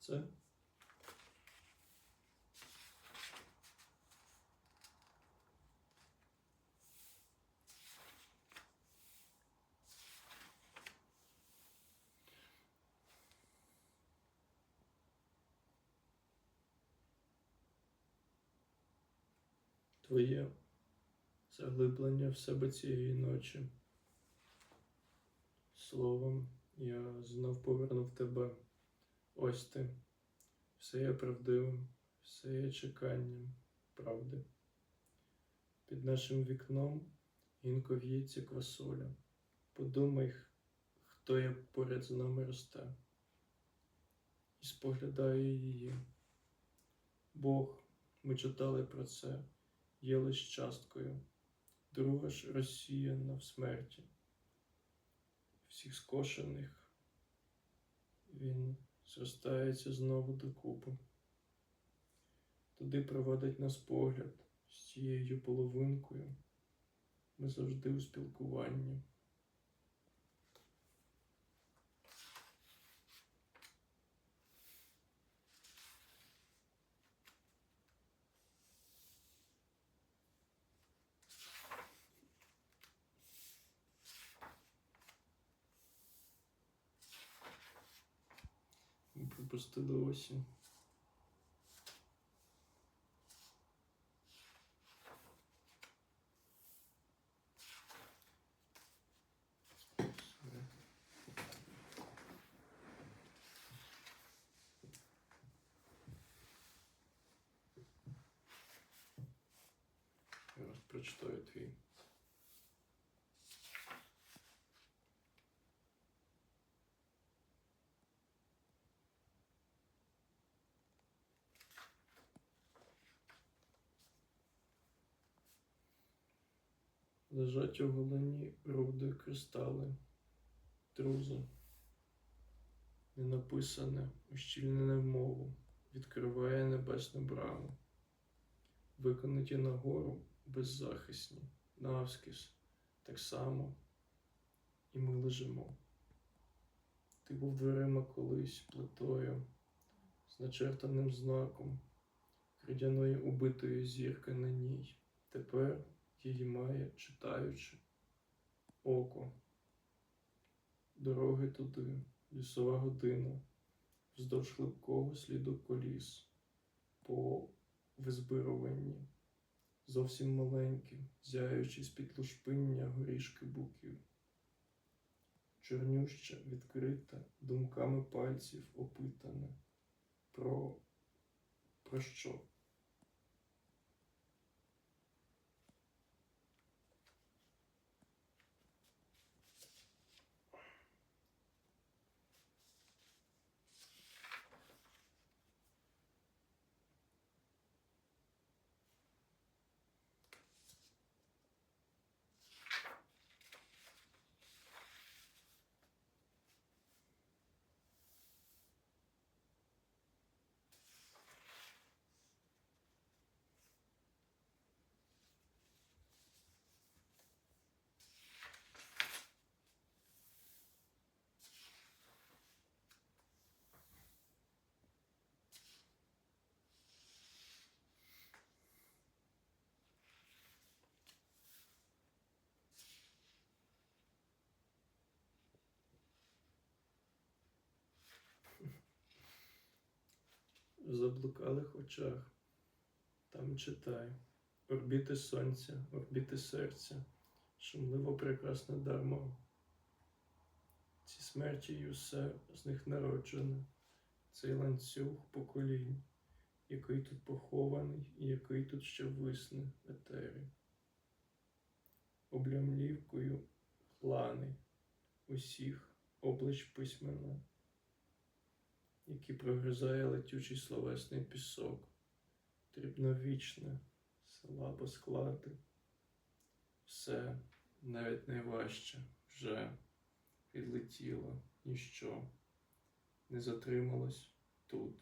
Це твоє заглиблення в себе цієї ночі. Словом, я знов повернув тебе. Ось ти. Все є правдивим, все є чеканням правди. Під нашим вікном гінко в'ється квасоля. Подумай, хто є поряд з нами росте. І споглядаю її. Бог, ми читали про це, є лиш часткою, друга ж розсіяна в смерті. Всіх скошених він зростається знову докупи. Туди проводить нас погляд з цією половинкою. Ми завжди у спілкуванні. Пропустили. Все. Я раз прочитаю твій. Лежать у голені руди кристали, друзи, ненаписане, ущільнене в мову, відкриває небесну браму, виконаті нагору беззахисні, навскіз, так само, і ми лежимо. Ти був дверима колись плитою, з начертаним знаком, кридяної убитої зірки на ній. Тепер її має, читаючи, око. Дороги туди, лісова година, вздовж хлипкого сліду коліс, по визбируванні, зовсім маленькі, зяючи з-під лушпиння горішки буків. Чорнюща, відкрита, думками пальців опитане. Про, про що? В заблукалих очах. Там читай. Орбіти сонця, орбіти серця, шумливо прекрасне дармо. Ці смерті й усе з них народжене, цей ланцюг поколінь, який тут похований і який тут ще висне в етері. Облямлівкою хлани усіх облич письмена які прогризає летючий словесний пісок, дрібновічне, слабо склади. Все, навіть найважче, вже відлетіло, ніщо не затрималось тут.